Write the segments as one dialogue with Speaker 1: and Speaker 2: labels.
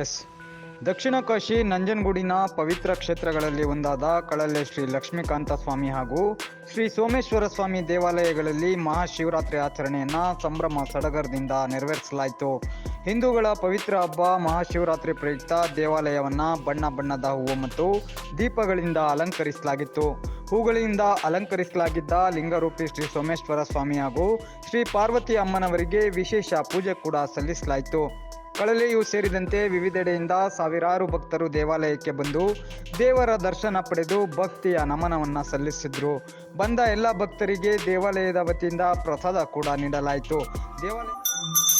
Speaker 1: S. ದಕ್ಷಿಣ ಕಾಶಿ ನಂಜನಗೂಡಿನ ಪವಿತ್ರ ಕ್ಷೇತ್ರಗಳಲ್ಲಿ ಒಂದಾದ ಕಳಲೆ ಶ್ರೀ ಲಕ್ಷ್ಮೀಕಾಂತ ಸ್ವಾಮಿ ಹಾಗೂ ಶ್ರೀ ಸೋಮೇಶ್ವರ ಸ್ವಾಮಿ ದೇವಾಲಯಗಳಲ್ಲಿ ಮಹಾಶಿವರಾತ್ರಿ ಆಚರಣೆಯನ್ನು ಸಂಭ್ರಮ ಸಡಗರದಿಂದ ನೆರವೇರಿಸಲಾಯಿತು. ಹಿಂದೂಗಳ ಪವಿತ್ರ ಹಬ್ಬ, ಮಹಾಶಿವರಾತ್ರಿ ಪ್ರಯುಕ್ತ ದೇವಾಲಯವನ್ನು ಬಣ್ಣ ಬಣ್ಣದ ಹೂವು ಮತ್ತು ದೀಪಗಳಿಂದ ಅಲಂಕರಿಸಲಾಗಿತ್ತು. ಹೂಗಳಿಂದ ಅಲಂಕರಿಸಲಾಗಿದ್ದ ಲಿಂಗರೂಪಿ ಶ್ರೀ ಸೋಮೇಶ್ವರ ಸ್ವಾಮಿ ಹಾಗೂ ಶ್ರೀ ಪಾರ್ವತಿ ಅಮ್ಮನವರಿಗೆ ವಿಶೇಷ ಪೂಜೆ ಕೂಡ ಸಲ್ಲಿಸಲಾಯಿತು. ಕಳಲೆಯೂ ಸೇರಿದಂತೆ ವಿವಿಧೆಡೆಯಿಂದ ಸಾವಿರಾರು ಭಕ್ತರು ದೇವಾಲಯಕ್ಕೆ ಬಂದು ದೇವರ ದರ್ಶನ ಪಡೆದು ಭಕ್ತಿಯ ನಮನವನ್ನು ಸಲ್ಲಿಸಿದ್ರು. ಬಂದ ಎಲ್ಲ ಭಕ್ತರಿಗೆ ದೇವಾಲಯದ ವತಿಯಿಂದ ಪ್ರಸಾದ ಕೂಡ ನೀಡಲಾಯಿತು. ದೇವಾಲಯ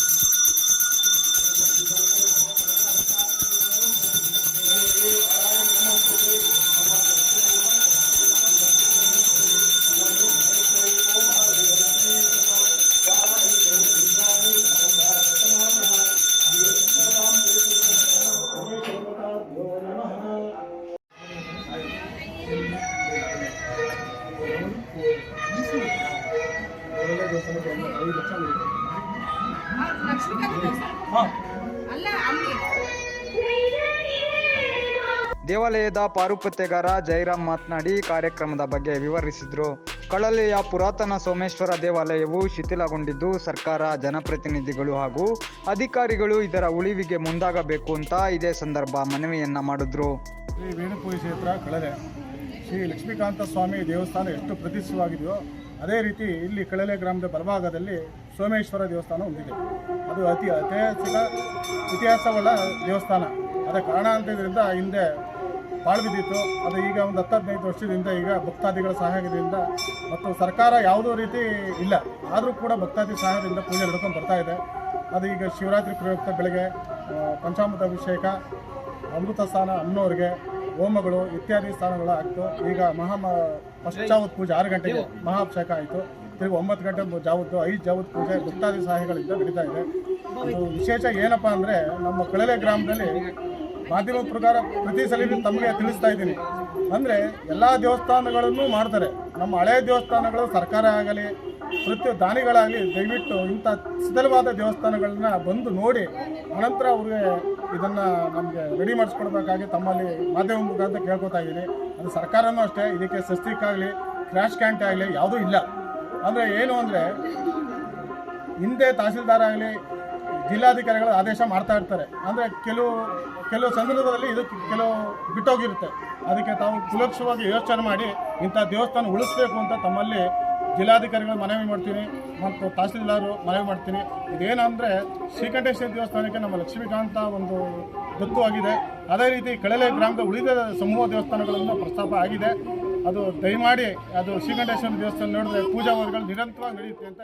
Speaker 1: ದೇವಾಲಯದ ಪಾರುಪತ್ಯಗಾರ ಜೈರಾಮ್ ಮಾತನಾಡಿ ಕಾರ್ಯಕ್ರಮದ ಬಗ್ಗೆ ವಿವರಿಸಿದ್ರು. ಕಳಲೆಯ ಪುರಾತನ ಸೋಮೇಶ್ವರ ದೇವಾಲಯವು ಶಿಥಿಲಗೊಂಡಿದ್ದು ಸರ್ಕಾರ, ಜನಪ್ರತಿನಿಧಿಗಳು ಹಾಗೂ ಅಧಿಕಾರಿಗಳು ಇದರ ಉಳಿವಿಗೆ ಮುಂದಾಗಬೇಕು ಅಂತ ಇದೇ ಸಂದರ್ಭ ಮನವಿಯನ್ನ ಮಾಡಿದ್ರು.
Speaker 2: ಶ್ರೀ ವೇಣುಪುರಿ ಕ್ಷೇತ್ರ ಕಳಲೆ. ಶ್ರೀ ಲಕ್ಷ್ಮೀಕಾಂತ ಸ್ವಾಮಿ ದೇವಸ್ಥಾನ ಎಷ್ಟು ಪ್ರತಿಷ್ಠವಾಗಿದೆಯೋ ಅದೇ ರೀತಿ ಇಲ್ಲಿ ಕಳಲೆ ಗ್ರಾಮದ ಬಲಭಾಗದಲ್ಲಿ ಸೋಮೇಶ್ವರ ದೇವಸ್ಥಾನ ಹೊಂದಿದೆ. ಅದು ಅತಿ ಐತಿಹಾಸಿಕ ಇತಿಹಾಸವುಳ್ಳ ದೇವಸ್ಥಾನ. ಅದರ ಇದರಿಂದ ಹಿಂದೆ ಪಾಳು ಬಿದ್ದಿತ್ತು. ಅದು ಈಗ ಒಂದು ಹತ್ತು ಹದಿನೈದು ವರ್ಷದಿಂದ ಈಗ ಭಕ್ತಾದಿಗಳ ಸಹಾಯದಿಂದ ಮತ್ತು ಸರ್ಕಾರ ಯಾವುದೋ ರೀತಿ ಇಲ್ಲ. ಆದರೂ ಕೂಡ ಭಕ್ತಾದಿ ಸಹಾಯದಿಂದ ಪೂಜೆ ನಡ್ಕೊಂಡು ಬರ್ತಾ ಇದೆ. ಅದು ಈಗ ಶಿವರಾತ್ರಿ ಪ್ರಯುಕ್ತ ಬೆಳಗ್ಗೆ ಪಂಚಾಮೃತ ಅಭಿಷೇಕ ಅಮೃತ ಸ್ಥಾನ ಅಮ್ಮನವ್ರಿಗೆ ಹೋಮಗಳು ಇತ್ಯಾದಿ ಸ್ಥಾನಗಳು ಆಗ್ತು. ಈಗ ಮಹಾ ಪಶ್ಚಾವತ್ ಪೂಜೆ ಆರು ಗಂಟೆಗೆ ಮಹಾಭಿಷೇಕ ಆಯಿತು. ತಿರುಗಿ ಒಂಬತ್ತು ಗಂಟೆ ಜಾವತ್ತು, ಐದು ಜಾವತ್ ಪೂಜೆ ಭಕ್ತಾದಿ ಸಹಾಯಗಳಿಂದ ನಡೀತಾ ಇದೆ. ಇದು ವಿಶೇಷ ಏನಪ್ಪ ಅಂದರೆ ನಮ್ಮ ಕಳಲೆ ಗ್ರಾಮದಲ್ಲಿ ಮಾಧ್ಯಮದ ಪ್ರಕಾರ ಪ್ರತಿ ಸಲ ತಮಗೆ ತಿಳಿಸ್ತಾ ಇದ್ದೀನಿ. ಅಂದರೆ ಎಲ್ಲ ದೇವಸ್ಥಾನಗಳನ್ನು ಮಾಡ್ತಾರೆ. ನಮ್ಮ ಹಳೆಯ ದೇವಸ್ಥಾನಗಳು ಸರ್ಕಾರ ಆಗಲಿ ಪ್ರತಿ ದಾನಿಗಳಾಗಲಿ ದಯವಿಟ್ಟು ಇಂಥ ಸಿದ್ಧವಾದ ದೇವಸ್ಥಾನಗಳನ್ನ ಬಂದು ನೋಡಿ, ಅನಂತರ ಅವ್ರಿಗೆ ಇದನ್ನು ನಮಗೆ ರೆಡಿ ಮಾಡಿಸ್ಕೊಡ್ಬೇಕಾಗಿ ತಮ್ಮಲ್ಲಿ ಮಾಧ್ಯಮ ಮುಖಾಂತರ ಕೇಳ್ಕೊತಾ ಇದ್ದೀನಿ. ಅದು ಸರ್ಕಾರನೂ ಅಷ್ಟೇ, ಇದಕ್ಕೆ ಸಸ್ತಿಕ್ಕಾಗಲಿ ಕ್ರ್ಯಾಶ್ ಕ್ಯಾಂಟ್ ಆಗಲಿ ಯಾವುದೂ ಇಲ್ಲ. ಅಂದರೆ ಏನು ಅಂದರೆ, ಹಿಂದೆ ತಹಸೀಲ್ದಾರ್ ಆಗಲಿ, ಜಿಲ್ಲಾಧಿಕಾರಿಗಳು ಆದೇಶ ಮಾಡ್ತಾ ಇರ್ತಾರೆ. ಅಂದರೆ ಕೆಲವು ಕೆಲವು ಸಂದರ್ಭದಲ್ಲಿ ಇದು ಕೆಲವು ಬಿಟ್ಟೋಗಿರುತ್ತೆ. ಅದಕ್ಕೆ ತಾವು ಸುಲಕ್ಷವಾಗಿ ಯೋಚನೆ ಮಾಡಿ ಇಂಥ ದೇವಸ್ಥಾನ ಉಳಿಸ್ಬೇಕು ಅಂತ ತಮ್ಮಲ್ಲಿ ಜಿಲ್ಲಾಧಿಕಾರಿಗಳು ಮನವಿ ಮಾಡ್ತೀನಿ ಮತ್ತು ತಹಸೀಲ್ದಾರು ಮನವಿ ಮಾಡ್ತೀನಿ. ಇದೇನಂದರೆ ಶ್ರೀಕಂಠೇಶ್ವರ ದೇವಸ್ಥಾನಕ್ಕೆ ನಮ್ಮ ಲಕ್ಷ್ಮೀಕಾಂತ ಒಂದು ದತ್ತು ಆಗಿದೆ. ಅದೇ ರೀತಿ ಕಳಲೆ ಗ್ರಾಮದ ಉಳಿದ ಸಮೂಹ ದೇವಸ್ಥಾನಗಳನ್ನು ಪ್ರಸ್ತಾಪ ಆಗಿದೆ. ಅದು ದಯಮಾಡಿ ಅದು ಶ್ರೀಕಂಠೇಶ್ವರ ದೇವಸ್ಥಾನ ನೋಡಿದ್ರೆ ಪೂಜಾ ವರ್ಗಗಳು ನಿರಂತರವಾಗಿ ನಡೆಯುತ್ತೆ ಅಂತ